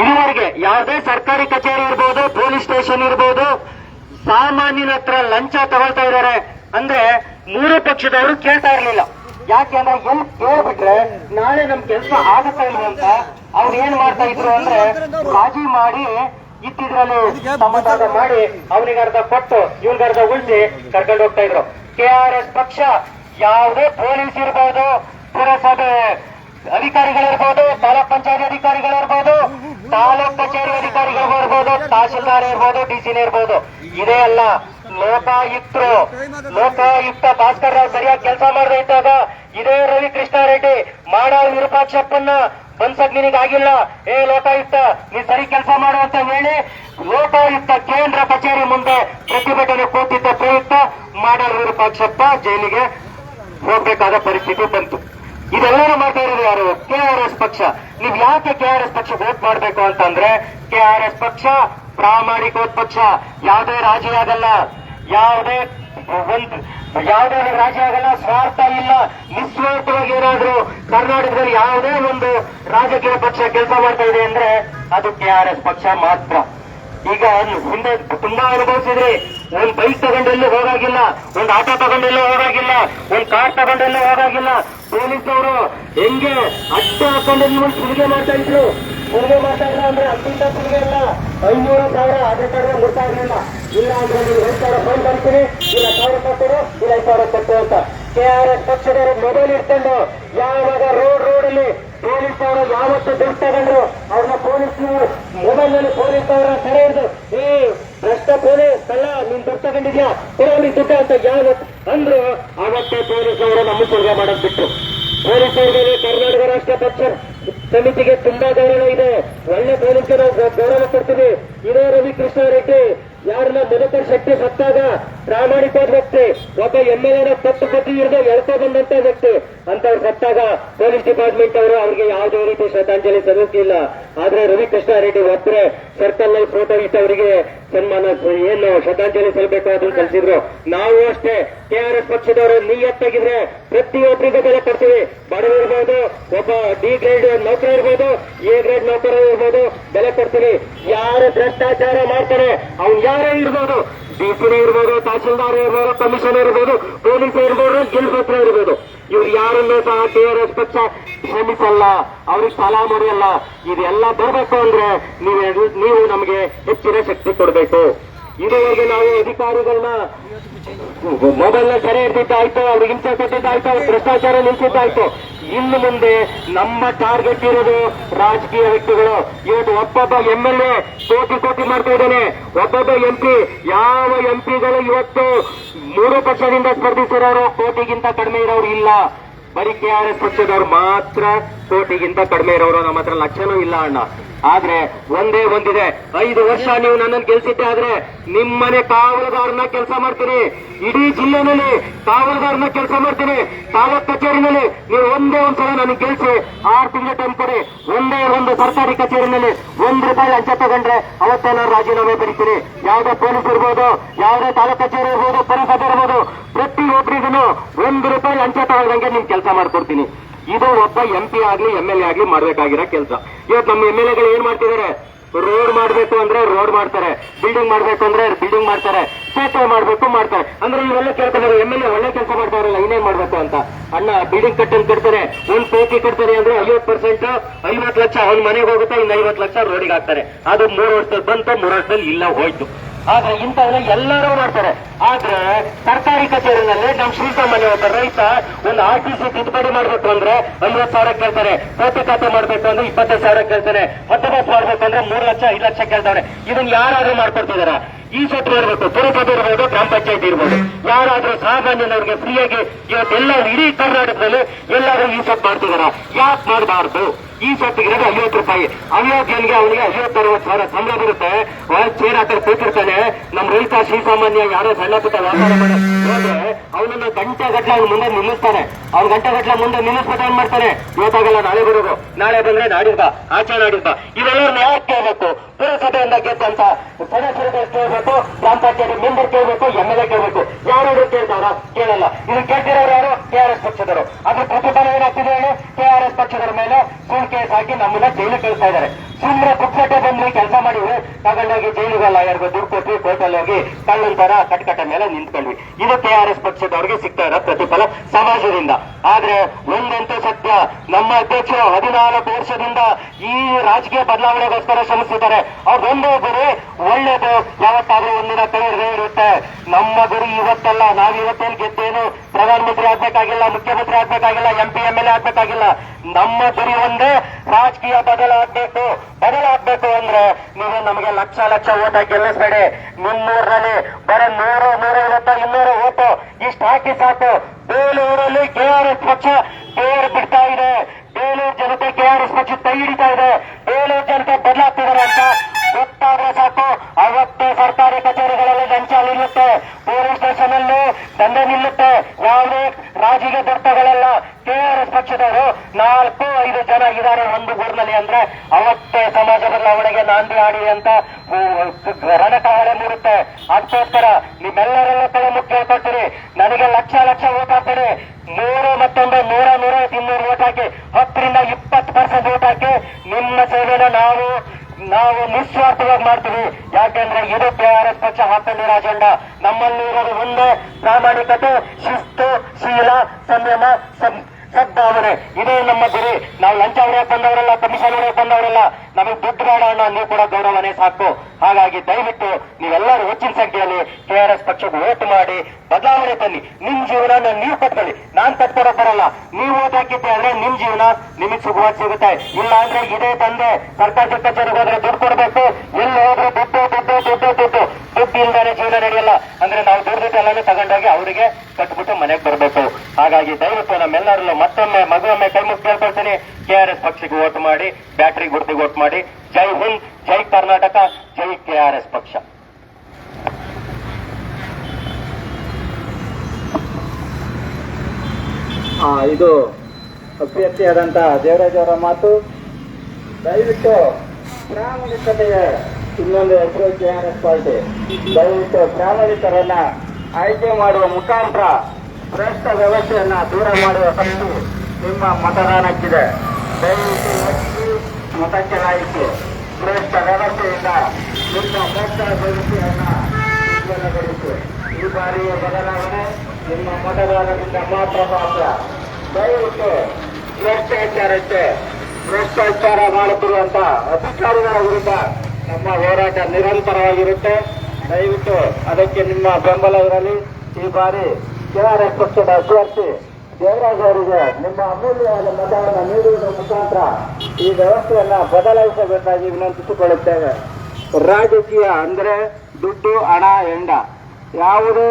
ಇದುವರೆಗೆ ಯಾವುದೇ ಸರ್ಕಾರಿ ಕಚೇರಿ ಇರ್ಬೋದು, ಪೊಲೀಸ್ ಸ್ಟೇಷನ್ ಇರ್ಬೋದು ಸಾಮಾನ್ಯನ ಹತ್ರ ಲಂಚ ತಗೊಳ್ತಾ ಇದ್ದಾರೆ. ಅಂದ್ರೆ ಮೂರು ಪಕ್ಷದವರು ಕೇಳ್ತಾ ಇರ್ಲಿಲ್ಲ. ಯಾಕೆಂದ್ರೆ ಎಲ್ಲಿ ಕೇಳ್ಬಿಟ್ರೆ ನಾಳೆ ನಮ್ ಕೆಲಸ ಆಗತ್ತಾ ಇಲ್ಲ ಅಂತ ಅವ್ರು ಏನ್ ಮಾಡ್ತಾ ಇದ್ರು ಅಂದ್ರೆ ರಾಜಿ ಮಾಡಿ ಇತ್ತಿದ್ರಲ್ಲಿ ಸಮಾಧಾನ ಮಾಡಿ ಅವನಿಗೆ ಅರ್ಧ ಕೊಟ್ಟು ಇವನಿಗೆ ಅರ್ಧ ಉಳಿಸಿ ಕರ್ಕೊಂಡು ಹೋಗ್ತಾ ಇದ್ರು. ಕೆ ಆರ್ ಎಸ್ ಪಕ್ಷ ಯಾವುದೇ ಪೊಲೀಸ್ ಇರ್ಬೋದು, ಪುರಸಭೆ ಅಧಿಕಾರಿಗಳಿರ್ಬೋದು, ತಾಲೂಕ್ ಪಂಚಾಯತ್ ಅಧಿಕಾರಿಗಳಿರ್ಬೋದು ತಹಶೀಲ್ದಾರ್ ಇರ್ಬೋದು, ಡಿಸಿನೇ ಇರ್ಬೋದು. ಇದೇ ಅಲ್ಲ, ಲೋಕಾಯುಕ್ತರು, ಲೋಕಾಯುಕ್ತ ಭಾಸ್ಕರ್ ರಾವ್ ಸರಿಯಾಗಿ ಕೆಲಸ ಮಾಡದೇ ಇದ್ದಾಗ ಇದೇ ರವಿ ಕೃಷ್ಣಾರೆಡ್ಡಿ ಮಾಡಾಳ್ ವಿರೂಪಾಕ್ಷಪ್ಪನ್ನ ಬನ್ಸಕ್ ನಿನಗಾಗಿಲ್ಲ ಏ, ಲೋಕಾಯುಕ್ತ, ನೀ ಸರಿ ಕೆಲಸ ಮಾಡು ಅಂತ ಹೇಳಿ ಲೋಕಾಯುಕ್ತ ಕೇಂದ್ರ ಕಚೇರಿ ಮುಂದೆ ಪ್ರತಿಭಟನೆ ಕೂತಿದ್ದ ಪ್ರಯುಕ್ತ ಮಾಡಾಳ್ ವಿರೂಪಾಕ್ಷಪ್ಪ ಜೈಲಿಗೆ ಹೋಗ್ಬೇಕಾದ ಪರಿಸ್ಥಿತಿ ಬಂತು. ಇದೆಲ್ಲರೂ ಮಾಡ್ತಾ ಇರೋದು ಯಾರು? ಕೆ ಆರ್ ಎಸ್ ಪಕ್ಷ. ನೀವ್ ಯಾಕೆ ಕೆ ಆರ್ ಎಸ್ ಪಕ್ಷ ವೋಟ್ ಮಾಡ್ಬೇಕು ಅಂತಂದ್ರೆ, ಕೆ ಆರ್ ಎಸ್ ಪಕ್ಷ ಪ್ರಾಮಾಣಿಕೋತ್ ಪಕ್ಷ ಯಾವುದೇ ರಾಜಿ ಆಗಲ್ಲ. ಯಾವುದೇ ಒಂದು, ಯಾವುದೇ ರಾಜಿ ಆಗಲ್ಲ, ಸ್ವಾರ್ಥ ಇಲ್ಲ, ನಿಸ್ವಾರ್ಥವಾಗಿ ಏನಾದ್ರು ಕರ್ನಾಟಕದಲ್ಲಿ ಯಾವುದೇ ಒಂದು ರಾಜಕೀಯ ಪಕ್ಷ ಕೆಲಸ ಮಾಡ್ತಾ ಇದೆ ಅಂದ್ರೆ ಅದು ಎಸ್ ಪಕ್ಷ ಮಾತ್ರ. ಈಗ ಹಿಂದೆ ತುಂಬಾ ಅನುಭವಿಸಿದ್ರಿ. ಒಂದ್ ಬೈಕ್ ತಗೊಂಡೆಲ್ಲೂ ಹೋಗಾಗಿಲ್ಲ, ಒಂದ್ ಆಟೋ ತಗೊಂಡೆಲ್ಲೂ ಹೋಗಾಗಿಲ್ಲ, ಒಂದ್ ಕಾರ್ ತಗೊಂಡೆಲ್ಲೂ ಹೋಗಾಗಿಲ್ಲ. ಪೊಲೀಸ್ನವರು ಹೆಂಗೆ ಹಾಕೊಂಡೆಲ್ಲ ಒಂದು ಸುಲಿಗೆ ಮಾಡ್ತಾ ಇದ್ರು? ಸುಲಿಗೆ ಮಾಡ್ತಾ ಇದ್ರು ಅಂದ್ರೆ ಅತ್ಯಂತ ಸುಲಿಗೆ ಐನೂರು ಸಾವಿರ ಆಧಾರ್ ಕಾರ್ಡ್ ಮುಟ್ತಾ ಇರಲಿಲ್ಲ ಇಲ್ಲ ಅಂದ್ರೆ ನೀವು ಐದು ಸಾವಿರ ಫೋನ್ ಬರ್ತೀನಿ ಇಲ್ಲ ಸಾವಿರ ಕೊಟ್ಟರು, ಇಲ್ಲ ಐದು ಸಾವಿರ ಕೊಟ್ಟು ಅಂತ. ಕೆ ಆರ್ ಎಸ್ ಪಕ್ಷದವರು ಮೊಬೈಲ್ ಇಟ್ಕೊಂಡು ಯಾವಾಗ ರೋಡ್ ರೋಡ್ ಅಲ್ಲಿ ಪೊಲೀಸ್ ಅವರು ಯಾವತ್ತು ದುಡ್ಡು ತಗೊಂಡ್ರು, ಅವ್ರನ್ನ ಪೊಲೀಸ್ ಮೊಬೈಲ್ನಲ್ಲಿ ಪೊಲೀಸ್ ಅವರ ಸೆರೆ ಹಿಡಿದು ಈ ಭ್ರಷ್ಟ ಪೊಲೀಸ್ ಅಲ್ಲ, ನೀನ್ ದುಡ್ಡು ತಗೊಂಡಿದ್ಯಾ? ಕೊಡೋಲಿ ದುಡ್ಡು ಅಂತ ಯಾವತ್ತು ಅಂದ್ರು ಅವತ್ತೇ ಪೊಲೀಸ್ ಅವರು ನಮ್ಮ ಸುಲಭ ಮಾಡಕ್ ಬಿಟ್ರು. ಪೊಲೀಸ್ ಅವರಿಗೆ ಕರ್ನಾಟಕ ರಾಷ್ಟ್ರ ಪಕ್ಷ ಸಮಿತಿಗೆ ತುಂಬಾ ಗೌರವ ನಾವು ಗೌರವ ಕೊಡ್ತೀವಿ ಇದೇ ರವಿ ಕೃಷ್ಣ ರೆಡ್ಡಿ. ಯಾರನ್ನ ಮಧುಕರ್ ಶೆಟ್ಟಿ ಸತ್ತಾಗ ಪ್ರಾಮಾಣಿಕವಾದ ವ್ಯಕ್ತಿ, ಒಬ್ಬ ಎಂ ಎಲ್ ಎನ ತಪ್ಪು ಪ್ರತಿ ಹಿಡಿದು ಹೇಳ್ತಾ ಬಂದಂತ ವ್ಯಕ್ತಿ. ಅಂತವ್ರು ಸತ್ತಾಗ ಪೊಲೀಸ್ ಡಿಪಾರ್ಟ್ಮೆಂಟ್ ಅವರು ಅವ್ರಿಗೆ ಯಾವುದೇ ರೀತಿ ಶ್ರದ್ಧಾಂಜಲಿ ಸಲ್ಲಿಸಲಿಲ್ಲ ಆದ್ರೆ ರವಿ ಕೃಷ್ಣ ರೆಡ್ಡಿ ಒಬ್ಬರೇ ಸರ್ಕಲ್ನಲ್ಲಿ ಫೋಟೋ ಇಟ್ಟು ಅವರಿಗೆ ಸನ್ಮಾನ, ಏನು ಶ್ರದ್ಧಾಂಜಲಿ ಸಲ್ಲಬೇಕು ಅದನ್ನು ಕಲಿಸಿದ್ರು ನಾವು ಅಷ್ಟೇ ಕೆಆರ್ಎಸ್ ಪಕ್ಷದವರು ಪ್ರತಿ ಪ್ರತಿಯೊಬ್ಬರಿಗೂ ಬೆಲೆ ಕೊಡ್ತೀವಿ. ಬಡವ ಇರ್ಬೋದು, ಒಬ್ಬ ಡಿ ಗ್ರೇಡ್ ನೌಕರ ಇರ್ಬೋದು ಎ ಗ್ರೇಡ್ ನೌಕರ ಇರ್ಬೋದು, ಬೆಲೆ ಕೊಡ್ತೀವಿ. ಯಾರು ಭ್ರಷ್ಟಾಚಾರ ಮಾಡ್ತಾರೆ, ಅವ್ನು ಯಾರೇ ಇರ್ಬೋದು ಡಿಸಿನೇ ಇರ್ಬೋದು, ತಹಸೀಲ್ದಾರ್ ಇರ್ಬೋದು ಕಮಿಷನರ್ ಇರ್ಬೋದು ಪೊಲೀಸ್ ಇರ್ಬೋದು ಗಿಲ್ಪತ್ರ ಇರ್ಬೋದು. ಇವ್ರು ಯಾರನ್ನೂ ಸಹ ಟಿ ಆರ್ ಎಸ್ ಪಕ್ಷ ಕ್ಷಮಿಸಲ್ಲ, ಅವ್ರಿಗೆ ಸಾಲ ಮಾಡಿಯಲ್ಲ ಇದೆಲ್ಲ ಬರಬೇಕು ಅಂದ್ರೆ ನೀವು ನೀವು ನಮಗೆ ಹೆಚ್ಚಿನ ಶಕ್ತಿ ಕೊಡಬೇಕು. ಇದುವರೆಗೆ ನಾವು ಅಧಿಕಾರಿಗಳನ್ನ ಮೊಬೈಲ್ ಸರಿ ಹಿಡಿದಿದ್ದಾಯ್ತು ಅವ್ರಿಗೆ ಹಿಂಸೆ ಕೊಟ್ಟಿದ್ದಾಯ್ತು, ಅವ್ರ ಭ್ರಷ್ಟಾಚಾರ ನಿಲ್ಸಿದ್ದಾಯ್ತು ಇನ್ನು ಮುಂದೆ ನಮ್ಮ ಟಾರ್ಗೆಟ್ ಇರೋದು ರಾಜಕೀಯ ವ್ಯಕ್ತಿಗಳು. ಇವತ್ತು ಒಬ್ಬೊಬ್ಬ ಎಂ ಎಲ್ ಎ ಕೋಟಿ ಕೋಟಿ ಮಾಡ್ತಾ ಇದ್ದಾನೆ. ಒಬ್ಬೊಬ್ಬ ಎಂ ಪಿ, ಯಾವ ಎಂ ಪಿಗಳು ಇವತ್ತು ಮೂರು ಪಕ್ಷದಿಂದ ಸ್ಪರ್ಧಿಸಿರೋರು ಕೋಟಿಗಿಂತ ಕಡಿಮೆ ಇರೋರು ಇಲ್ಲ. ಬರೀ ಕೆ ಆರ್ ಎಸ್ ಪಕ್ಷದವ್ರು ಮಾತ್ರ ಕೋಟಿಗಿಂತ ಕಡಿಮೆ ಇರೋರು. ನಮ್ಮ ಹತ್ರ ಲಕ್ಷಣೂ ಇಲ್ಲ ಅಣ್ಣ. ಆದ್ರೆ ಒಂದೇ ಒಂದಿದೆ. ಐದು ವರ್ಷ ನೀವು ನನ್ನನ್ನು ಗೆಲ್ಸಿದ್ದೆ ಆದ್ರೆ ನಿಮ್ಮನೆ ಕಾವಲುಗಾರನ ಕೆಲಸ ಮಾಡ್ತೀನಿ. ಇಡೀ ಜಿಲ್ಲೆನಲ್ಲಿ ಕಾವಲುಗಾರನ ಕೆಲಸ ಮಾಡ್ತೀನಿ. ತಾಲೂಕ್ ಕಚೇರಿನಲ್ಲಿ ನೀವು ಒಂದೇ ಒಂದ್ಸಲ ನನಗೆ ಗೆಲ್ಸಿ ಆರು ತಿಂಗಳ ಟೈಮ್ ಕೊಡಿ. ಒಂದೇ ಒಂದು ಸರ್ಕಾರಿ ಕಚೇರಿನಲ್ಲಿ ಒಂದ್ ರೂಪಾಯಿ ಲಂಚ ತಗೊಂಡ್ರೆ ಅವತ್ತೇ ನಾನು ರಾಜೀನಾಮೆ ಬರೀತೀನಿ. ಯಾವುದೇ ಪೊಲೀಸ್ ಇರ್ಬೋದು, ಯಾವುದೇ ತಾಲೂಕ್ ಕಚೇರಿ ಇರ್ಬೋದು ಪುರಸಭೆ ಇರ್ಬೋದು ಪ್ರತಿಯೊಬ್ಬರಿಗೂ ಒಂದು ರೂಪಾಯಿ ಲಂಚ ತಗೊಳ್ದಂಗೆ ನಿಮ್ ಕೆಲಸ ಮಾಡ್ಕೊಡ್ತೀನಿ. ಇದು ಒಬ್ಬ ಎಂ ಪಿ ಆಗ್ಲಿ ಎಂ ಎಲ್ ಎ ಆಗ್ಲಿ ಮಾಡ್ಬೇಕಾಗಿರೋ ಕೆಲಸ. ಇವತ್ತು ನಮ್ಮ ಎಂ ಎಲ್ ಎಗಳು ಏನ್ ಮಾಡ್ತಿದ್ದಾರೆ ರೋಡ್ ಮಾಡ್ಬೇಕು ಅಂದ್ರೆ ರೋಡ್ ಮಾಡ್ತಾರೆ. ಬಿಲ್ಡಿಂಗ್ ಮಾಡ್ಬೇಕು ಅಂದ್ರೆ ಬಿಲ್ಡಿಂಗ್ ಮಾಡ್ತಾರೆ. ಸೇತುವೆ ಮಾಡ್ಬೇಕು ಮಾಡ್ತಾರೆ. ಅಂದ್ರೆ ಇವೆಲ್ಲ ಕೇಳ್ತಾರೆ ಎಂ ಎಲ್ ಎ ಒಳ್ಳೆ ಕೆಲಸ ಮಾಡ್ತಾರಲ್ಲ ಇನ್ನೇನ್ ಮಾಡ್ಬೇಕು ಅಂತ. ಅಣ್ಣ ಬಿಲ್ಡಿಂಗ್ ಕಟ್ಟನ್ ಕಟ್ತಾರೆ. ಒಂದ್ ಪೇಟಿ ಕಟ್ತಾರೆ ಅಂದ್ರೆ ಐವತ್ ಪರ್ಸೆಂಟ್ ಐವತ್ ಲಕ್ಷ ಅವ್ನ ಮನೆಗೆ ಹೋಗುತ್ತೆ ಇನ್ನ ಐವತ್ ಲಕ್ಷ ರೋಡಿಗೆ ಹಾಕ್ತಾರೆ. ಅದು ಮೂರು ವರ್ಷದಲ್ಲಿ ಬಂತು, ಮೂರು ವರ್ಷದಲ್ಲಿ ಇಲ್ಲ, ಹೋಯ್ತು. ಆದ್ರೆ ಇಂಥವನ್ನ ಎಲ್ಲರೂ ಮಾಡ್ತಾರೆ. ಆದ್ರೆ ಸರ್ಕಾರಿ ಕಚೇರಿನಲ್ಲಿ ನಮ್ ಶ್ರೀಸಾಮಾನ್ಯ ಒಬ್ಬ ರೈತ ಒಂದು ಆರ್ ಟಿ ಸಿ ತಿದ್ದುಪಡಿ ಮಾಡ್ಬೇಕು ಅಂದ್ರೆ ಐವತ್ತು ಸಾವಿರ ಕೇಳ್ತಾರೆ ಕೋಟಿ ಖಾತೆ ಮಾಡ್ಬೇಕು ಅಂದ್ರೆ ಇಪ್ಪತ್ತೈದು ಸಾವಿರ ಕೇಳ್ತಾರೆ ಹತ್ತು ಬಸ್ ಮಾಡ್ಬೇಕು ಅಂದ್ರೆ ಮೂರು ಲಕ್ಷ, ಐದು ಲಕ್ಷ ಕೇಳ್ತಾರೆ ಇದನ್ನ ಯಾರಾದ್ರೂ ಮಾಡ್ಕೊಡ್ತಿದಾರ? ಈ ಸತ್ ಇರ್ಬೇಕು ಪುರಸಭೆ ಇರ್ಬೋದು, ಗ್ರಾಮ ಪಂಚಾಯತ್ ಇರ್ಬೋದು. ಯಾರಾದ್ರೂ ಸಾಮಾನ್ಯನವ್ರಿಗೆ ಫ್ರೀಯಾಗಿ ಇವತ್ತೆಲ್ಲ ಇಡೀ ಕರ್ನಾಟಕದಲ್ಲಿ ಎಲ್ಲರೂ ಈ ಸತ್ ಮಾಡ್ತಿದಾರ? ಯಾಕೆ ಮಾಡಬಾರ್ದು? ಈ ಸತ್ತಿಗಿರೋದು ಐವತ್ತು ರೂಪಾಯಿ. ಅಯೋಗ್ಯನ್ಗೆ ಅವನಿಗೆ ಐವತ್ತು ಅರವತ್ತು ಸಾವಿರ ಸಂಬಳ ಬರುತ್ತೆ. ಚೇರ್ ಹಾಕಿ ಕೂತಿರ್ತಾನೆ. ನಮ್ಮ ರೈತ ಶ್ರೀಸಾಮಾನ್ಯ ಯಾರೋ ಸಣ್ಣ ಪುಟ್ಟ ವ್ಯಾಪಾರ ಮಾಡೋದ್ರೆ ಅವನನ್ನ ಗಂಟೆ ಗಟ್ಟಲೆ ಅವ್ನ ಮುಂದೆ ನಿಲ್ಲಿಸ್ತಾನೆ. ಅವ್ನ ಗಂಟೆ ಗಟ್ಟಲೆ ಮುಂದೆ ನಿಲ್ಲಿಸ್ಬಿಟ್ಟು ಏನ್ ಮಾಡ್ತಾನೆ? ಇವತ್ತಾಗಲ್ಲ ನಾಳೆ ಬರೋದು. ನಾಳೆ ಬಂದ್ರೆ ನಾಡಿದ್ದ ಆಚೆ ನಾಡಿದ್ದ ಇವೆಲ್ಲ ನ್ಯಾಯ ಕೇಳಬೇಕು? ಪುರಸಭೆಯಿಂದ ಗೆದ್ದಂತ ಸದಸ್ಯರಿಗೆ ಕೇಳಬೇಕು ಗ್ರಾಮ ಪಂಚಾಯತ್ ಮೆಂಬರ್ ಕೇಳಬೇಕು ಎಂ ಎಲ್ ಎ ಕೇಳಬೇಕು. ಯಾರು ಕೇಳ್ತಾರ ಕೇಳಲ್ಲ. ಇದು ಕೇಳ್ತಿರೋರು ಯಾರು? ಕೆ ಆರ್ ಎಸ್ ಪಕ್ಷದವರು. ಪ್ರತಿಫಲ ಏನಾಗ್ತಿದೆ ಹೇಳಿ ಕೆ ಆರ್ ಎಸ್ ಪಕ್ಷದವರ ಮೇಲೆ ಕೂಲ್ ಕೇಸ್ ಹಾಕಿ ನಮ್ಮನ್ನ ಜೈಲು ಕಳಿಸ್ತಾ ಇದ್ದಾರೆ. ಸುಮ್ಮನೆ ಪುಕ್ಕಟ್ಟೆ ತಗೊಂಡೋಗಿ ಜೈಲಿಗೆಲ್ಲ ಯಾರಿಗೂ ದುಡ್ಡು ಕೊಟ್ವಿ, ಕೋರ್ಟಲ್ಲಿ ಹೋಗಿ ಕಟ್ಕಟ್ಟ ಮೇಲೆ ನಿಂತ್ಕೊಂಡ್ವಿ. ಇದು ಕೆ ಆರ್ ಎಸ್ ಪಕ್ಷದವ್ರಿಗೆ ಸಿಗ್ತಾ ಇರೋ ಪ್ರತಿಫಲ ಸಮಾಜದಿಂದ. ಆದ್ರೆ ಒಂದಂತೂ ಸತ್ಯ, ನಮ್ಮ ಅಧ್ಯಕ್ಷರು ಹದಿನಾಲ್ಕು ವರ್ಷದಿಂದ ಈ ರಾಜಕೀಯ ಬದಲಾವಣೆಗೋಸ್ಕರ ಶ್ರಮಿಸಿದ್ದಾರೆ ಒಂದೇ ಗುರಿ, ಒಳ್ಳೇದು, ಯಾವತ್ತಾದ್ರೂ ಒಂದಿನ ಕೈ ಇರುತ್ತೆ. ನಮ್ಮ ಗುರಿ ಇವತ್ತಲ್ಲ, ನಾವು ಇವತ್ತೇನು ಗೆದ್ದೇನು? ಪ್ರಧಾನಮಂತ್ರಿ ಆಗ್ಬೇಕಾಗಿಲ್ಲ, ಮುಖ್ಯಮಂತ್ರಿ ಆಗ್ಬೇಕಾಗಿಲ್ಲ M P M L A ಆಗ್ಬೇಕಾಗಿಲ್ಲ. ನಮ್ಮ ಗುರಿ ಒಂದೇ, ರಾಜಕೀಯ ಬದಲಾಗಬೇಕು. ಬದಲಾಗಬೇಕು ಅಂದ್ರೆ ನೀವು ನಮಗೆ ಲಕ್ಷ ಲಕ್ಷ ಓಟ ಗೆಲ್ಲಿಸ್ಬೇಡಿ. ನಿಮ್ಮೂರಲ್ಲಿ ಬರೀ ನೂರು, ನೂರೈವತ್ತು, ಇನ್ನೂರು ಓಟು. ಇಷ್ಟು ಹಾಕಿ ಸಾಕು. ಬೇಲೂರಲ್ಲಿ ಕೆ ಆರ್ ಎಸ್ ಪಕ್ಷ ಬೇರು ಬಿಡ್ತಾ ಇದೆ. ಬೇಲೂರು ಜನತೆ ಕೆ ಆರ್ ಪಕ್ಷ ಕೈ ಹಿಡಿತಾ ಇದೆ. ಬೇಲೂರು ಜನತೆ ಬದಲಾಗ್ತಿದ್ದಾರೆ ಅಂತ ಗೊತ್ತಾದ್ರೆ ಸಾಕು ಅವತ್ತು ಸರ್ಕಾರಿ ಕಚೇರಿಗಳಲ್ಲಿ ಲಂಚ ನಿಲ್ಲುತ್ತೆ. ಪೊಲೀಸ್ ಸ್ಟೇಷನ್ ಅಲ್ಲಿ ದಂಧೆ ನಿಲ್ಲುತ್ತೆ. ಯಾವುದೇ ರಾಜಕೀಯ ಆರ್ ಎಸ್ ಪಕ್ಷದವರು ನಾಲ್ಕು, ಐದು ಜನ ಇದ್ದಾರೆ ಒಂದು ಊರಿನಲ್ಲಿ ಅಂದ್ರೆ ಅವತ್ತೇ ಸಮಾಜ ಬದಲಾವಣೆಗೆ ನಾಂದಿ ಆಡಿ ಅಂತ ರಣಕಾರ ಮೂಡುತ್ತೆ. ಅದಕ್ಕೋಸ್ಕರ ನಿಮ್ಮೆಲ್ಲರೆಲ್ಲ ತಲೆ ಮುಖ್ಯ ಕೊಡ್ತೀರಿ ನನಗೆ ಲಕ್ಷ ಲಕ್ಷ ಓಟ್ ಹಾಕ್ತೀರಿ ನೂರು ಮತ್ತೊಂದು ನೂರ ನೂರ ಇನ್ನೂರು ಓಟ್ ಹಾಕಿ ಹತ್ತರಿಂದ ಇಪ್ಪತ್ತು ಪರ್ಸೆಂಟ್ ಓಟ್ ಹಾಕಿ ನಿಮ್ಮ ಸೇವೆನ ನಾವು ನಾವು ನಿಸ್ವಾರ್ಥವಾಗಿ ಮಾಡ್ತೀವಿ. ಯಾಕೆಂದ್ರೆ ಇದು ಕೆ ಆರ್ ಎಸ್ ಪಕ್ಷ ಹಾಕೊಂಡಿರೋ ಅಜೆಂಡಾ. ನಮ್ಮಲ್ಲಿ ಇರೋದು ಒಂದೇ ಪ್ರಾಮಾಣಿಕತೆ, ಶಿಸ್ತು, ಶೀಲ, ಸಂಯಮ ಸದ್ಭಾವನೆ ಇದೇ ನಮ್ಮ ಗುರಿ. ನಾವು ಲಂಚ ಹೊಡೆಯಕ್ ಬಂದವರಲ್ಲ ಕಮಿಷನ್ ಹೊಡೆಯಕ್ ಬಂದವರಲ್ಲ. ನಮಗೆ ದುಡ್ಡು ಬೇಡ ಅನ್ನೋ ನೀವು ಕೂಡ ಗೌರವನೇ ಸಾಕು. ಹಾಗಾಗಿ ದಯವಿಟ್ಟು ನೀವೆಲ್ಲರೂ ಹೆಚ್ಚಿನ ಸಂಖ್ಯೆಯಲ್ಲಿ ಕೆ ಆರ್ ಎಸ್ ಪಕ್ಷಕ್ಕೆ ವೋಟ್ ಮಾಡಿ, ಬದಲಾವಣೆ ತನ್ನಿ. ನಿಮ್ ಜೀವನ ನೀವು ಕಟ್ಕೊಳ್ಳಿ. ನಾನ್ ಕಟ್ಕೊಡಕ್ ಬರಲ್ಲ ನೀವು ಓಟ್ ಹಾಕಿದ್ದೆ ಅಂದ್ರೆ ನಿಮ್ ಜೀವನ ನಿಮಗೆ ಸುಖವಾಗಿ ಸಿಗುತ್ತೆ. ಇಲ್ಲ ಅಂದ್ರೆ ಇದೇ ತಂದೆ, ಸರ್ಕಾರಿ ಕಚೇರಿಗೆ ಹೋದ್ರೆ ದುಡ್ಡು ಕೊಡ್ಬೇಕು. ಎಲ್ಲಿ ಹೋದ್ರೆ ದುಡ್ಡು ದುಡ್ಡು ದುಡ್ಡು ದುಡ್ಡು. ದುಡ್ಡು ಇಲ್ದಾನೆ ಜೀವನ ನಡೆಯಲ್ಲ. ಅಂದ್ರೆ ನಾವು ದುಡ್ಡಿದ್ದೆಲ್ಲಾನು ತಗೊಂಡೋಗಿ ಅವರಿಗೆ ಕಟ್ಬಿಟ್ಟು ಮನೆಗೆ ಬರಬೇಕು. ಹಾಗಾಗಿ ದಯವಿಟ್ಟು ನಮ್ಮೆಲ್ಲರಲ್ಲೂ ಮತ್ತೊಮ್ಮೆ ಮಗುವೊಮ್ಮೆ ಕೈ ಕೆ ಆರ್ ಎಸ್ ಪಕ್ಷಕ್ಕೆ ಓಟ್ ಮಾಡಿ ಬ್ಯಾಟ್ರಿ ಗುರುತಿಗೆ ಓಟ್ ಮಾಡಿ. ಜೈ ಹಿಂದ್, ಜೈ ಕರ್ನಾಟಕ, ಜೈ ಕೆಆರ್ಎಸ್ ಆರ್ ಎಸ್ ಪಕ್ಷ. ಇದು ಅಭ್ಯರ್ಥಿಯಾದಂತಹ ದೇವರಾಜ್ ಅವರ ಮಾತು. ದಯವಿಟ್ಟು ಪ್ರಾಮಾಣಿಕತೆಯ ಇನ್ನೊಂದು ಹೆಸರು ಕೆ ಆರ್ ಎಸ್ ಪಾರ್ಟಿ. ದಯವಿಟ್ಟು ಪ್ರಾಮಾಣಿಕರನ್ನ ಆಯ್ಕೆ ಮಾಡುವ ಮುಖಾಂತರ ಭ್ರಷ್ಟ ವ್ಯವಸ್ಥೆಯನ್ನ ದೂರ ಮಾಡುವ ಶಕ್ತಿ ನಿಮ್ಮ ಮತದಾನಕ್ಕಿದೆ. ದಯವಿಟ್ಟು ಹೆಚ್ಚು ಮತ ಚಲಾಯಿಸಿ. ಭ್ರಷ್ಟ ವ್ಯವಸ್ಥೆಯಿಂದ ನಿಮ್ಮ ಮತ ವ್ಯವಸ್ಥೆಯನ್ನು ಉಜ್ವಲಗೊಳಿಸಿ ಈ ಬಾರಿಯ ಬದಲಾವಣೆ ನಿಮ್ಮ ಮತದಾನದಿಂದ ಮಾತ್ರ ಮಾತ್ರ. ದಯವಿಟ್ಟು ಭ್ರಷ್ಟಾಚಾರಕ್ಕೆ ಭ್ರಷ್ಟಾಚಾರ ಮಾಡುತ್ತಿರುವಂತ ಅಧಿಕಾರಿಗಳ ವಿರುದ್ಧ ನಮ್ಮ ಹೋರಾಟ ನಿರಂತರವಾಗಿರುತ್ತೆ. ದಯವಿಟ್ಟು ಅದಕ್ಕೆ ನಿಮ್ಮ ಬೆಂಬಲ ಇರಲಿ ಈ ಬಾರಿ ಕೆಆರ್ಎಸ್ ಪಕ್ಷದ ಅಭ್ಯರ್ಥಿ ದೇವರಾಜ್ ಅವರಿಗೆ ನಿಮ್ಮ ಅಮೂಲ್ಯವಾದ ಮತವನ್ನು ನೀಡುವುದರ ಮುಖಾಂತರ ಈ ವ್ಯವಸ್ಥೆಯನ್ನ ಬದಲಾಯಿಸಬೇಕಾಗಿ ವಿನಂತಿಸಿಕೊಳ್ಳುತ್ತೇವೆ. ರಾಜಕೀಯ ಅಂದ್ರೆ ದುಡ್ಡು, ಹಣ ಎಂಡ ಯಾವುದೇ